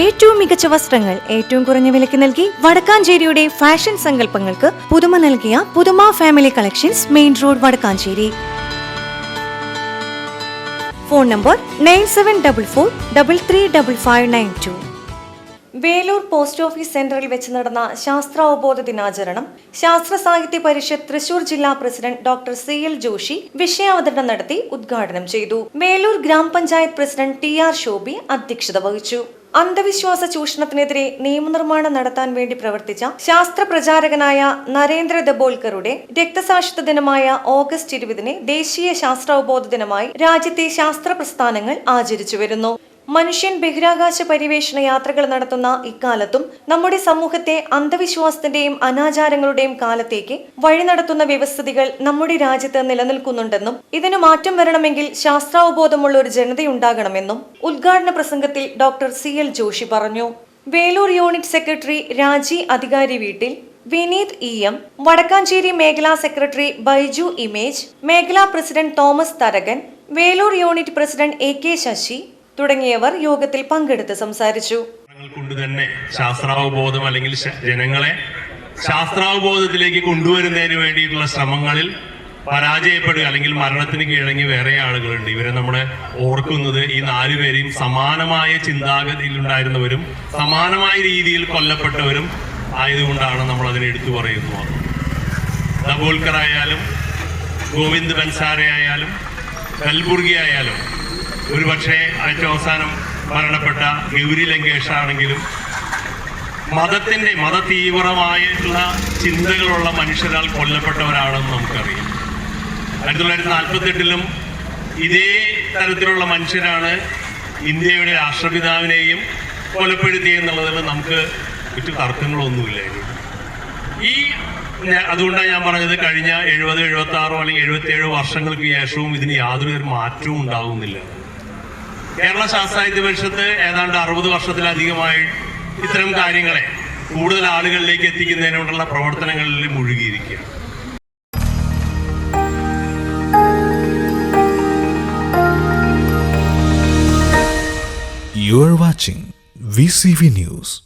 ഏറ്റവും മികച്ച വസ്ത്രങ്ങൾ ഏറ്റവും കുറഞ്ഞ വിലയ്ക്ക് നൽകി വടക്കാഞ്ചേരിയുടെ ഫാഷൻ സങ്കല്പങ്ങൾക്ക് പുതുമ നൽകിയ പുതുമ family collections main road Vadakkanchery. Phone number nine seven double four double three double five nine two Velur post office സെന്ററിൽ വെച്ച് നടന്ന ശാസ്ത്രാവബോധ ദിനാചരണം. ശാസ്ത്ര സാഹിത്യ പരിഷത്ത് തൃശൂർ ജില്ലാ president doctor C L Joshi വിഷയാവതരണം നടത്തി ഉദ്ഘാടനം ചെയ്തു. വേലൂർ ഗ്രാമപഞ്ചായത്ത് പ്രസിഡന്റ് ടി ആർ ശോഭി അധ്യക്ഷത വഹിച്ചു. അന്ധവിശ്വാസ ചൂഷണത്തിനെതിരെ നിയമനിർമ്മാണം നടത്താൻ വേണ്ടി പ്രവർത്തിച്ച ശാസ്ത്ര പ്രചാരകനായ നരേന്ദ്ര ദബോൽക്കറുടെ രക്തസാക്ഷിത്വ ദിനമായ ഓഗസ്റ്റ് ഇരുപതിന് ദേശീയ ശാസ്ത്രാവബോധ ദിനമായി രാജ്യത്തെ ശാസ്ത്ര പ്രസ്ഥാനങ്ങൾ ആചരിച്ചു വരുന്നു. മനുഷ്യൻ ബഹിരാകാശ പര്യവേഷണ യാത്രകൾ നടത്തുന്ന ഇക്കാലത്തും നമ്മുടെ സമൂഹത്തെ അന്ധവിശ്വാസത്തിന്റെയും അനാചാരങ്ങളുടെയും കാലത്തേക്ക് വഴി നടത്തുന്ന വ്യവസ്ഥിതികൾ നമ്മുടെ രാജ്യത്ത് നിലനിൽക്കുന്നുണ്ടെന്നും ഇതിനു മാറ്റം വരണമെങ്കിൽ ശാസ്ത്രാവബോധമുള്ള ഒരു ജനതയുണ്ടാകണമെന്നും ഉദ്ഘാടന പ്രസംഗത്തിൽ ഡോക്ടർ സി എൽ ജോഷി പറഞ്ഞു. വേലൂർ യൂണിറ്റ് സെക്രട്ടറി രാജി അധികാരി വീട്ടിൽ വിനീത് ഇ എം വടക്കാഞ്ചേരി മേഖലാ സെക്രട്ടറി ബൈജു ഇമേജ് മേഖലാ president Thomas Tharakan Velur unit president A K Sasi തുടങ്ങിയവർ യോഗത്തിൽ പങ്കെടുത്ത് സംസാരിച്ചു. തന്നെ ശാസ്ത്രാവബോധം അല്ലെങ്കിൽ ജനങ്ങളെ ശാസ്ത്രാവബോധത്തിലേക്ക് കൊണ്ടുവരുന്നതിന് വേണ്ടിയിട്ടുള്ള ശ്രമങ്ങളിൽ പരാജയപ്പെടുക അല്ലെങ്കിൽ മരണത്തിന് കീഴങ്ങി വേറെ ആളുകളുണ്ട്. ഇവരെ നമ്മുടെ ഓർക്കുന്നത് ഈ നാലുപേരെയും സമാനമായ ചിന്താഗതിയിലുണ്ടായിരുന്നവരും സമാനമായ രീതിയിൽ കൊല്ലപ്പെട്ടവരും ആയതുകൊണ്ടാണ് നമ്മൾ അതിനെ എടുത്തു പറയുന്നത്. ദബോൽക്കർ ആയാലും ഗോവിന്ദ് ബൻസാരയായാലും കൽബുർഗി ആയാലും ഒരുപക്ഷെ ഏറ്റവും അവസാനം മരണപ്പെട്ട ഗൗരി ലങ്കേഷ് ആണെങ്കിലും മതത്തിന്റെ മത തീവ്രമായിട്ടുള്ള ചിന്തകളുള്ള മനുഷ്യരാൽ കൊല്ലപ്പെട്ടവരാണെന്ന് നമുക്കറിയാം. ആയിരത്തി തൊള്ളായിരത്തി നാൽപ്പത്തി എട്ടിലും ഇതേ തരത്തിലുള്ള മനുഷ്യരാണ് ഇന്ത്യയുടെ രാഷ്ട്രപിതാവിനെയും കൊലപ്പെടുത്തിയെന്നുള്ളതിൽ നമുക്ക് മറ്റു തർക്കങ്ങളൊന്നുമില്ല ഈ അതുകൊണ്ടാണ് ഞാൻ പറഞ്ഞത് കഴിഞ്ഞ എഴുപത് എഴുപത്തി ആറോ അല്ലെങ്കിൽ എഴുപത്തി ഏഴോ വർഷങ്ങൾക്ക് ശേഷവും ഇതിന് യാതൊരു മാറ്റവും ഉണ്ടാകുന്നില്ല കേരള ശാസ്ത്രാഹിത്യ പരിഷത്ത് ഏതാണ്ട് അറുപത് വർഷത്തിലധികമായി ഇത്തരം കാര്യങ്ങളെ കൂടുതൽ ആളുകളിലേക്ക് എത്തിക്കുന്നതിനോടുള്ള പ്രവർത്തനങ്ങളിൽ മുഴുകിയിരിക്കുകയാണ് You are watching VCV News.